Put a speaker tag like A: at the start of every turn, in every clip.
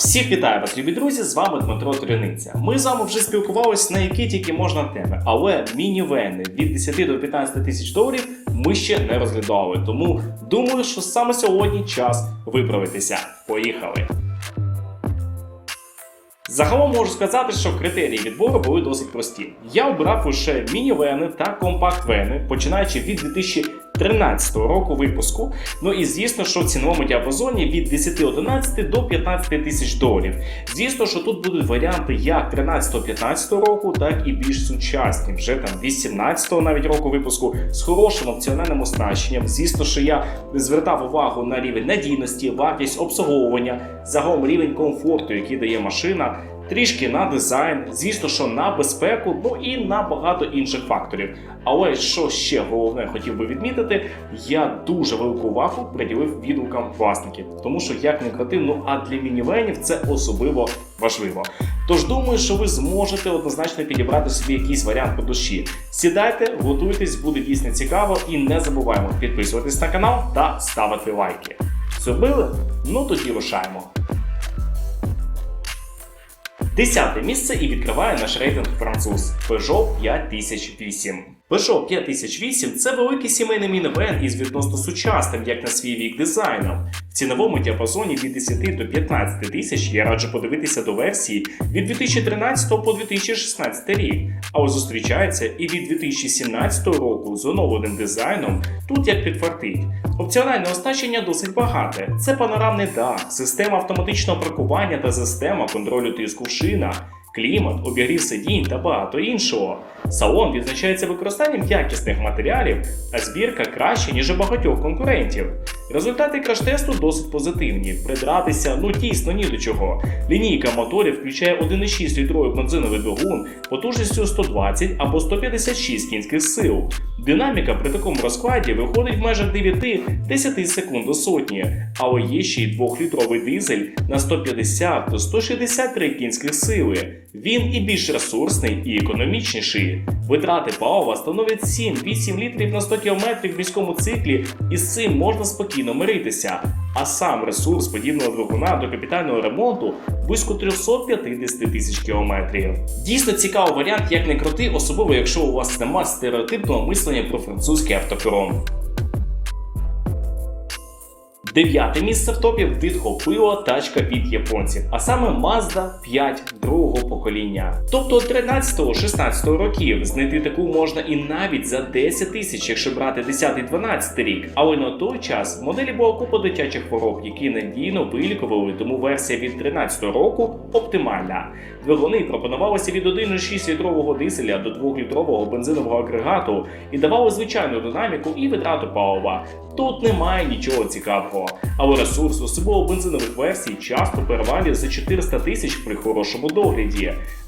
A: Всіх вітаю вас, любі друзі! З вами Дмитро Туряниця. Ми з вами вже спілкувалися на які тільки можна теми, але мінівени від 10 до 15 тисяч доларів ми ще не розглядали. Тому думаю, що саме сьогодні час виправитися. Поїхали! Загалом можу сказати, що критерії відбору були досить прості. Я обрав лише мінівени та компакт-вени, починаючи від 2013 року випуску. Ну і звісно, що в ціновому діапазоні від 10-11 до 15 тисяч доларів. Звісно, що тут будуть варіанти як 13-15 року, так і більш сучасні, вже там 18 навіть року випуску з хорошим опціональним оснащенням. Звісно, що я звертав увагу на рівень надійності, вартість обслуговування, загалом рівень комфорту, який дає машина. Трішки на дизайн, звісно, що на безпеку, ну і на багато інших факторів. Але що ще головне хотів би відмітити, я дуже велику увагу приділив відгукам власників, тому що як не крути, ну а для мінівенів це особливо важливо. Тож думаю, що ви зможете однозначно підібрати собі якийсь варіант по душі. Сідайте, готуйтесь, буде дійсно цікаво, і не забуваємо підписуватись на канал та ставити лайки. Зробили? Ну тоді рушаємо. Десяте місце і відкриває наш рейтинг француз Peugeot 5008. Peugeot 5008 це великий сімейний мінівен із відносно сучасним, як на свій вік, дизайном. В ціновому діапазоні від 10 до 15 тисяч я раджу подивитися до версії від 2013 по 2016 рік, але зустрічається і від 2017 року з оновленим дизайном, тут як підфартить. Опціональне оснащення досить багате. Це панорамний дах, система автоматичного паркування та система контролю тиску в шинах, клімат, обігрів сидінь та багато іншого. Салон відзначається використанням якісних матеріалів, а збірка краще, ніж у багатьох конкурентів. Результати краш-тесту досить позитивні. Придратися ну дійсно ні до чого. Лінійка моторів включає 1,6 літровий бензиновий двигун потужністю 120 або 156 кінських сил. Динаміка при такому розкладі виходить в межах 9-10 секунд до сотні, але є ще й 2-літровий дизель на 150 до 163 кінських сили. Він і більш ресурсний, і економічніший. Витрати палива становлять 7-8 літрів на 100 км в міському циклі, і з цим можна спокійно миритися. А сам ресурс подібного двигуна до капітального ремонту близько 350 тисяч кілометрів. Дійсно цікавий варіант, як не крути, особливо якщо у вас нема стереотипного мислення про французький автопром. Дев'яте місце в топі відхопила тачка від японців, а саме Mazda 5 другого покоління. Тобто 13-16 років знайти таку можна і навіть за 10 тисяч, якщо брати 10-12 рік. Але на той час моделі була купа дитячих хвороб, які надійно вилікували, тому версія від 13 року оптимальна. Двигуни пропонувалися від 1,6 літрового дизеля до 2-літрового бензинового агрегату і давали звичайну динаміку і витрату палива. Тут немає нічого цікавого, але ресурс особливо бензинових версій часто перевалює за 400 тисяч при хорошому догляді.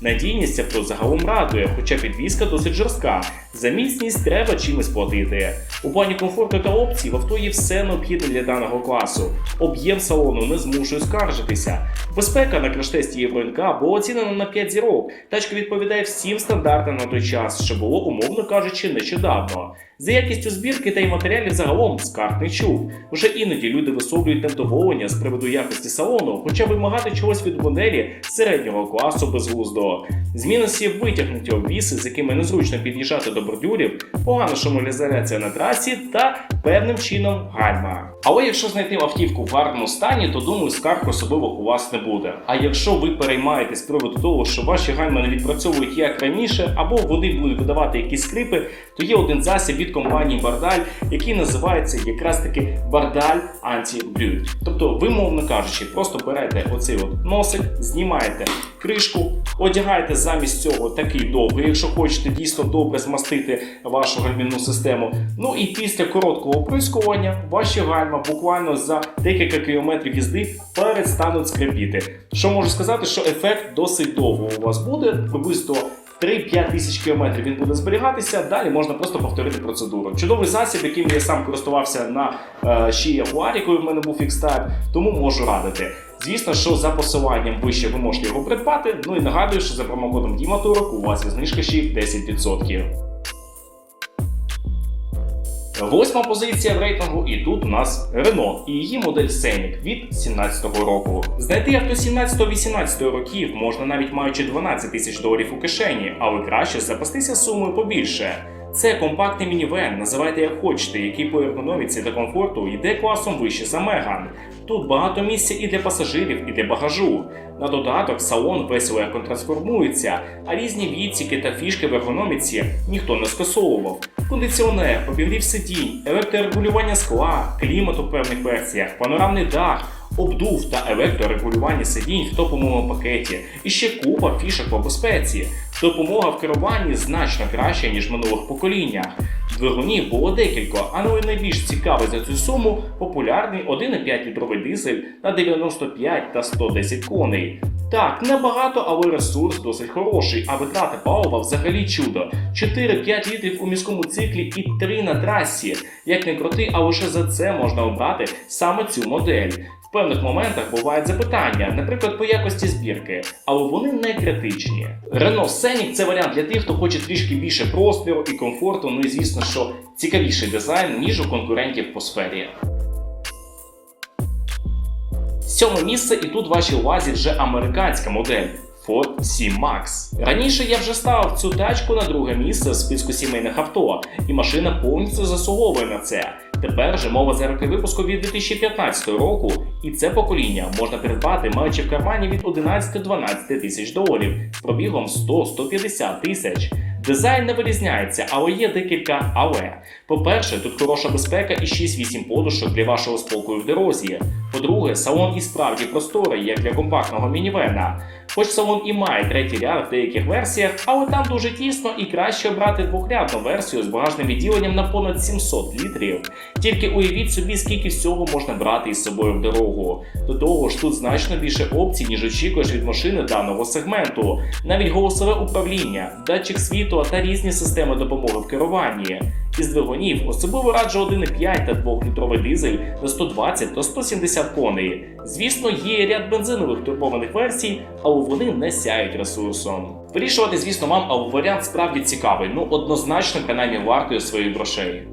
A: Надійність авто загалом радує, хоча підвізка досить жорстка. За міцність треба чимось платити. У плані комфорту та опцій в авто є все необхідне для даного класу. Об'єм салону не змушує скаржитися. Безпека на краш-тесті Євро-НК була оцінена на 5 зірок. Тачка відповідає всім стандартам на той час, що було, умовно кажучи, нещодавно. За якістю збірки та й матеріалів загалом скарг не чув. Вже іноді люди висловлюють невдоволення з приводу якості салону, хоча вимагати чогось від моделі середнього класу безглуздо. З мінусів витягнуті обвіси, з якими незручно під'їжджати до бордюрів, погана шумоізоляція на трасі та певним чином гальма. Але якщо знайти автівку в гарному стані, то думаю, скарг особливо у вас не буде. А якщо ви переймаєтесь з приводу того, що ваші гальма не відпрацьовують як раніше, або вони будуть видавати якісь скрипи, то є один засіб від компанії Бардаль, який називається якраз таки Бардаль Anti-Brute. Тобто, ви, мовно кажучи, просто берете оцей от носик, знімаєте кришку, одягаєте замість цього такий довгий, якщо хочете дійсно добре змастити вашу гальмівну систему. Ну і після короткого оприскування ваші гальма буквально за декілька кілометрів їзди перестануть скрипіти. Що можу сказати, що ефект досить довго у вас буде, приблизно 3-5 тисяч кілометрів він буде зберігатися. Далі можна просто повторити процедуру. Чудовий засіб, яким я сам користувався на е, ще Jaguar, коли в мене був X-Type, тому можу радити. Звісно, що за посиланням вище ви можете його придбати. Ну і нагадую, що за промокодом Діматорок у вас є знижка ще й 10%. Восьма позиція в рейтингу, і тут у нас Renault і її модель Scenic від 17-го року. Знайти авто 17-18 років можна навіть маючи 12 тисяч доларів у кишені, але краще запастися сумою побільше. Це компактний мінівен, називайте як хочете, який по ергономіці та комфорту йде класом вище за Меган. Тут багато місця і для пасажирів, і для багажу. На додаток салон весело якось трансформується, а різні відсіки та фішки в ергономіці ніхто не скасовував. Кондиціонер, обігрів сидінь, електрорегулювання скла, клімат у певних версіях, панорамний дах. Обдув та електрорегулювання сидінь в топовому пакеті, і ще купа фішок по безпеці. Допомога в керуванні значно краща, ніж минулих поколіннях. Двигунів було декілька, але найбільш цікавий за цю суму популярний 1,5 літровий дизель на 95 та 110 коней. Так, небагато, але ресурс досить хороший, а витрати палива взагалі чудо. 4-5 літрів у міському циклі і 3 на трасі. Як не крути, а лише за це можна обрати саме цю модель. В певних моментах бувають запитання, наприклад, по якості збірки, але вони не критичні. Renault Scenic – це варіант для тих, хто хоче трішки більше простору і комфорту, ну і звісно, що цікавіший дизайн, ніж у конкурентів по сфері. Сьоме місце, і тут вашій увазі вже американська модель. Ford C-Max. Раніше я вже ставив цю тачку на друге місце в списку сімейних авто, і машина повністю заслуговує на це. Тепер же мова за роки випуску від 2015 року, і це покоління можна придбати, маючи в кармані від 11-12 тисяч доларів з пробігом 100-150 тисяч. Дизайн не вирізняється, але є декілька але. По-перше, тут хороша безпека і 6-8 подушок для вашого спокою в дорозі. По-друге, салон і справді просторий, як для компактного мінівена. Хоч салон і має третій ряд в деяких версіях, але там дуже тісно і краще обрати двохрядну версію з багажним відділенням на понад 700 літрів. Тільки уявіть собі, скільки всього можна брати із собою в дорогу. До того ж, тут значно більше опцій, ніж очікуєш від машини даного сегменту. Навіть голосове управління, датчик світла та різні системи допомоги в керуванні. Із двигунів особливо раджу 1,5 та 2-літровий дизель на 120 та 170 коней. Звісно, є ряд бензинових турбованих версій, але вони не сяють ресурсом. Вирішувати, звісно, вам, але варіант справді цікавий, ну однозначно принаймні вартою своїх грошей.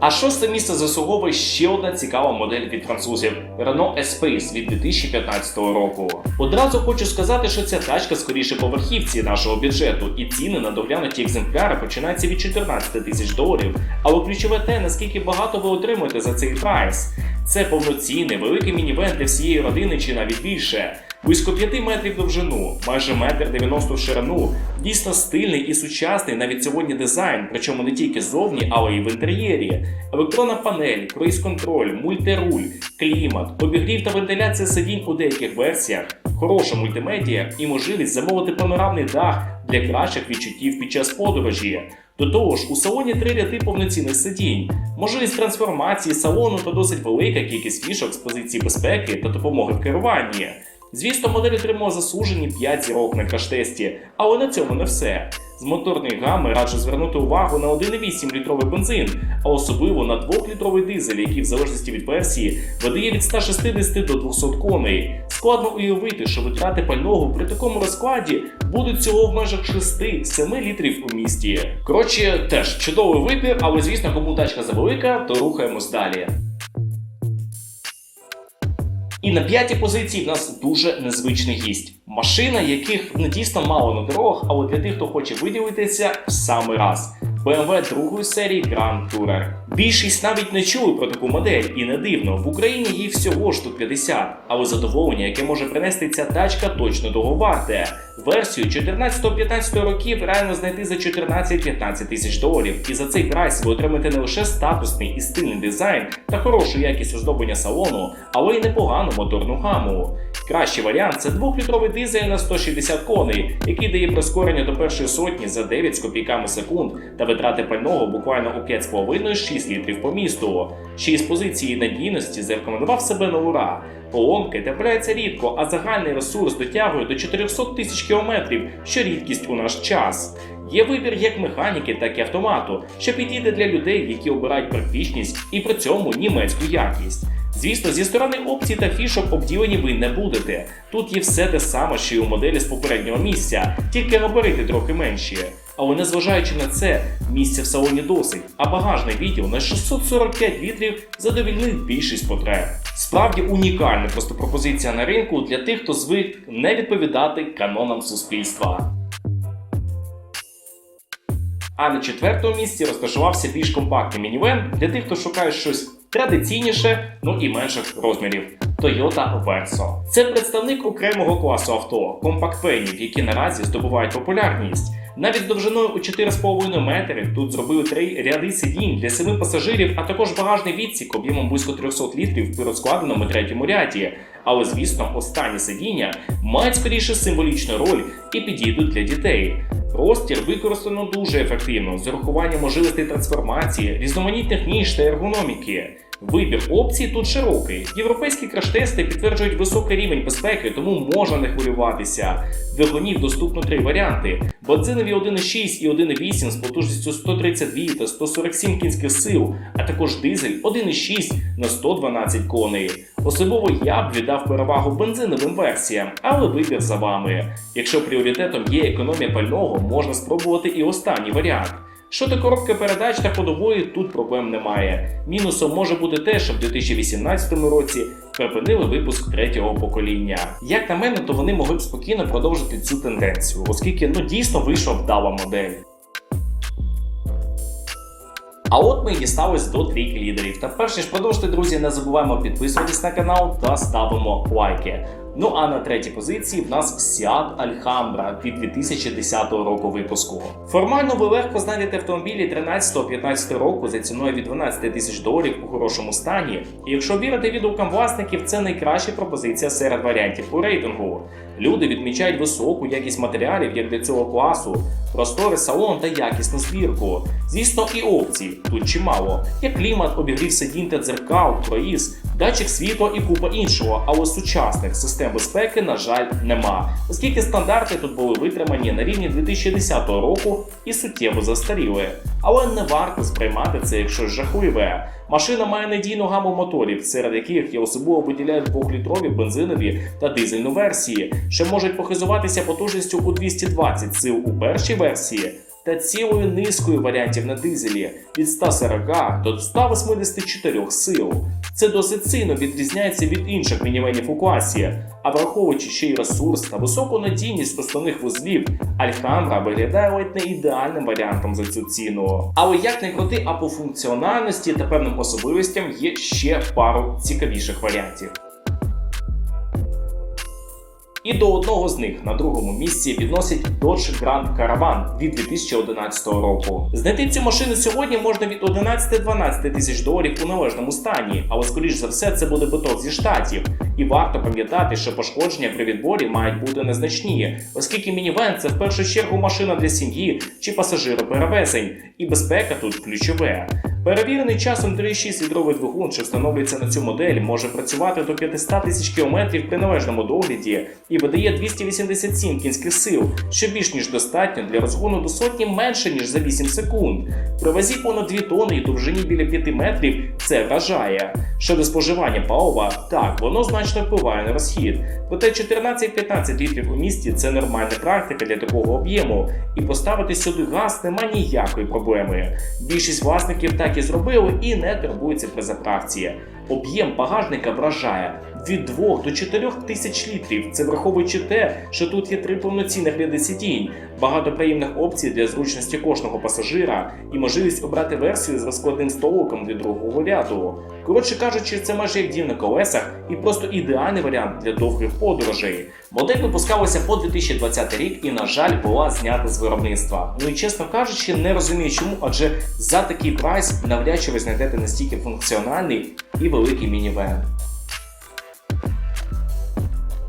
A: А шосте місце заслуговує ще одна цікава модель від французів Renault Espace від 2015 року. Одразу хочу сказати, що ця тачка скоріше поверхівці нашого бюджету, і ціни на доглянуті екземпляри починаються від 14 тисяч доларів. Але ключове те, наскільки багато ви отримуєте за цей прайс. Це повноцінний великий мінівен для всієї родини чи навіть більше. Близько 5 метрів довжину, майже метр 90 в ширину, дійсно стильний і сучасний навіть сьогодні дизайн, причому не тільки ззовні, але й в інтер'єрі. Електронна панель, круїз-контроль, мультируль, клімат, обігрів та вентиляція сидінь у деяких версіях, хороша мультимедіа і можливість замовити панорамний дах для кращих відчуттів під час подорожі. До того ж, у салоні три ряди повноцінних сидінь, можливість трансформації салону та досить велика кількість фішок з позиції безпеки та допомоги в керуванні. Звісно, модель отримала заслужені 5 зірок на краш-тесті, але на цьому не все. З моторної гами раджу звернути увагу на 1,8 літровий бензин, а особливо на 2-літровий дизель, який в залежності від версії видає від 160 до 200 коней. Складно уявити, що витрати пального при такому розкладі будуть всього в межах 6-7 літрів у місті. Коротше, теж чудовий вибір, але звісно, кому тачка завелика, то рухаємось далі. І на п'ятій позиції в нас дуже незвичний гість. Машина, яких не дійсно мало на дорогах, але для тих, хто хоче виділитися, в самий раз. BMW другої серії Grand Tourer. Більшість навіть не чули про таку модель, і не дивно, в Україні їй всього штук 50, але задоволення, яке може принести ця тачка, точно того варте. Версію 14-15 років реально знайти за 14-15 тисяч доларів, і за цей прайс ви отримаєте не лише статусний і стильний дизайн та хорошу якість оздоблення салону, але й непогану моторну гаму. Кращий варіант це 2-літровий дизель на 160 коней, який дає прискорення до першої сотні за 9 з копійками секунд та витрати пального буквально у 5,5-6 літрів по місту. Ще із позиції надійності зарекомендував себе на ура. Поломки трапляються рідко, а загальний ресурс дотягує до 400 тисяч кілометрів, що рідкість у наш час. Є вибір як механіки, так і автомату, що підійде для людей, які обирають практичність і при цьому німецьку якість. Звісно, зі сторони опцій та фішок обділені ви не будете. Тут є все те саме, що й у моделі з попереднього місця, тільки габарити трохи менші. Але незважаючи на це, місця в салоні досить, а багажний відділ на 645 літрів задовільнив більшість потреб. Справді унікальна просто пропозиція на ринку для тих, хто звик не відповідати канонам суспільства. А на четвертому місці розташувався більш компактний мінівен для тих, хто шукає щось традиційніше, ну і менших розмірів. Toyota Verso. Це представник окремого класу авто, компакт-венів, які наразі здобувають популярність. Навіть довжиною у 4,5 метри тут зробили три ряди сидінь для семи пасажирів, а також багажний відсік об'ємом близько 300 літрів при розкладеному третьому ряді. Але звісно, останні сидіння мають скоріше символічну роль і підійдуть для дітей. Простір використано дуже ефективно з урахуванням можливостей трансформації, різноманітних ніж та ергономіки. Вибір опцій тут широкий. Європейські краш-тести підтверджують високий рівень безпеки, тому можна не хвилюватися. Двигунів доступно три варіанти: бензинові 1,6 і 1,8 з потужністю 132 та 147 кінських сил, а також дизель 1,6 на 112 коней. Особливо я б віддав перевагу бензиновим версіям, але вибір за вами. Якщо пріоритетом є економія пального, можна спробувати і останній варіант. Щодо коробки передач та ходової, тут проблем немає. Мінусом може бути те, що в 2018 році припинили випуск третього покоління. Як на мене, то вони могли б спокійно продовжити цю тенденцію, оскільки ну дійсно вийшла вдала модель. А от ми дістались до трійки лідерів. Та перш ніж продовжити, друзі, не забуваємо підписуватись на канал та ставимо лайки. Ну а на третій позиції в нас Seat Alhambra від 2010 року випуску. Формально ви легко знайдете автомобілі 13-15 року за ціною від 12 тисяч доларів у хорошому стані. І якщо вірити відгукам власників, це найкраща пропозиція серед варіантів по рейтингу. Люди відмічають високу якість матеріалів як для цього класу, просторий салон та якісну збірку. Звісно, і опцій тут чимало. Є клімат, обігрів сидінь та дзеркал, круїз, датчик світла і купа іншого, але сучасних систем безпеки, на жаль, нема, оскільки стандарти тут були витримані на рівні 2010 року і суттєво застаріли. Але не варто сприймати це як щось жахливе. Машина має надійну гаму моторів, серед яких я особливо виділяю 2-літрові бензинові та дизельну версії, що можуть похизуватися потужністю у 220 сил у першій версії та цілою низкою варіантів на дизелі від 140 до 184 сил. Це досить сильно відрізняється від інших мінівенів у класі, а враховуючи ще й ресурс та високу надійність основних вузлів, Альхамбра виглядає ледь не ідеальним варіантом за цю ціну. Але як не крути, а по функціональності та певним особливостям є ще пару цікавіших варіантів. І до одного з них на другому місці відносять Dodge Grand Caravan від 2011 року. Знайти цю машину сьогодні можна від 11-12 тисяч доларів у належному стані, але скоріш за все це буде биток зі штатів. І варто пам'ятати, що пошкодження при відборі мають бути незначні, оскільки мінівен це в першу чергу машина для сім'ї чи пасажироперевезень, і безпека тут ключове. Перевірений часом 3,6 літровий двигун, що встановлюється на цю модель, може працювати до 500 тисяч кілометрів при належному догляді і видає 287 кінських сил, що більш ніж достатньо для розгону до сотні менше ніж за 8 секунд. При вазі понад 2 тонни і довжині біля 5 метрів це вражає. Щодо споживання палива, так воно значно впливає на розхід. Проте 14-15 літрів у місті це нормальна практика для такого об'єму, і поставити сюди газ немає ніякої проблеми. Більшість власників так і зробили і не турбуються при заправці. Об'єм багажника вражає від 2 до 4 тисяч літрів. Це враховуючи те, що тут є три повноцінних ряди сидінь, багато приємних опцій для зручності кожного пасажира і можливість обрати версію з розкладним столиком для другого ряду. Коротше кажучи, це майже як дім на колесах і просто ідеальний варіант для довгих подорожей. Модель випускалася по 2020 рік і, на жаль, була знята з виробництва. Ну і чесно кажучи, не розумію чому, адже за такий прайс навряд чи ви знайдете настільки функціональний і великий мінівен.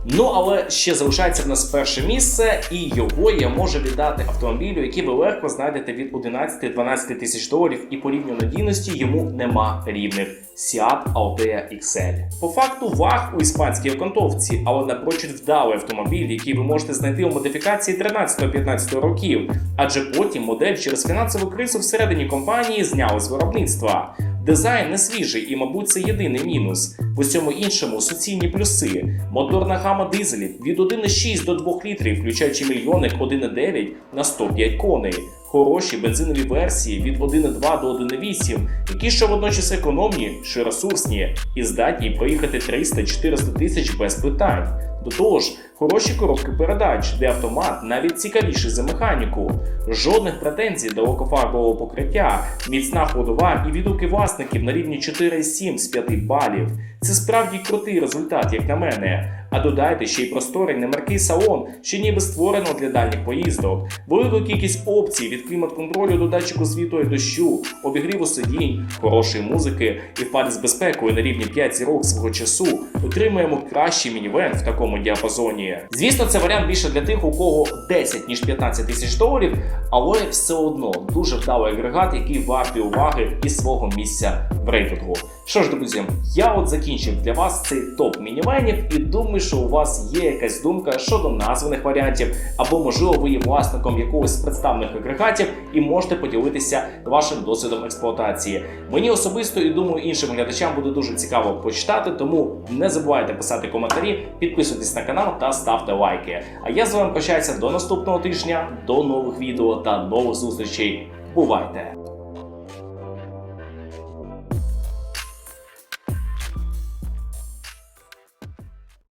A: Ну, але ще залишається в нас перше місце, і його я можу віддати автомобілю, який ви легко знайдете від 11-12 тисяч доларів, і по рівню надійності йому нема рівних. Seat Altea XL. По факту ваг у іспанській окантовці, але напрочуд вдалий автомобіль, який ви можете знайти у модифікації 13-15 років, адже потім модель через фінансову кризу всередині компанії зняли з виробництва. Дизайн не свіжий і, мабуть, це єдиний мінус. В усьому іншому суцільні плюси. Моторна гама дизелів від 1,6 до 2 літрів, включаючи мільйоник 1,9 на 105 коней. Хороші бензинові версії від 1.2 до 1.8, які що водночас економні чи ресурсні і здатні проїхати 300-400 тисяч без питань. До того ж, хороші коробки передач, де автомат навіть цікавіший за механіку, жодних претензій до лакофарбового покриття, міцна ходова і відгуки власників на рівні 4,7 з 5 балів. Це справді крутий результат, як на мене. А додайте ще й просторий немаркий салон, що ніби створено для дальніх поїздок, велика кількість опцій від клімат-контролю до датчику світу і дощу, обігріву сидінь, хорошої музики і впади з безпекою на рівні 5 зірок свого часу. Отримуємо кращий мінівен в такому діапазоні. Звісно, це варіант більше для тих, у кого 10 ніж 15 тисяч доларів, але все одно дуже вдалий агрегат, який вартий уваги і свого місця в рейтингу. Що ж, друзі, я от закінчив для вас цей топ мінівенів і думаю, що у вас є якась думка щодо названих варіантів, або можливо ви є власником якогось з представлених агрегатів і можете поділитися вашим досвідом експлуатації. Мені особисто і думаю, іншим глядачам буде дуже цікаво почитати, тому не забувайте писати коментарі, підписуйтесь на канал та ставте лайки. А я з вами прощаюся до наступного тижня, до нових відео та нових зустрічей. Бувайте!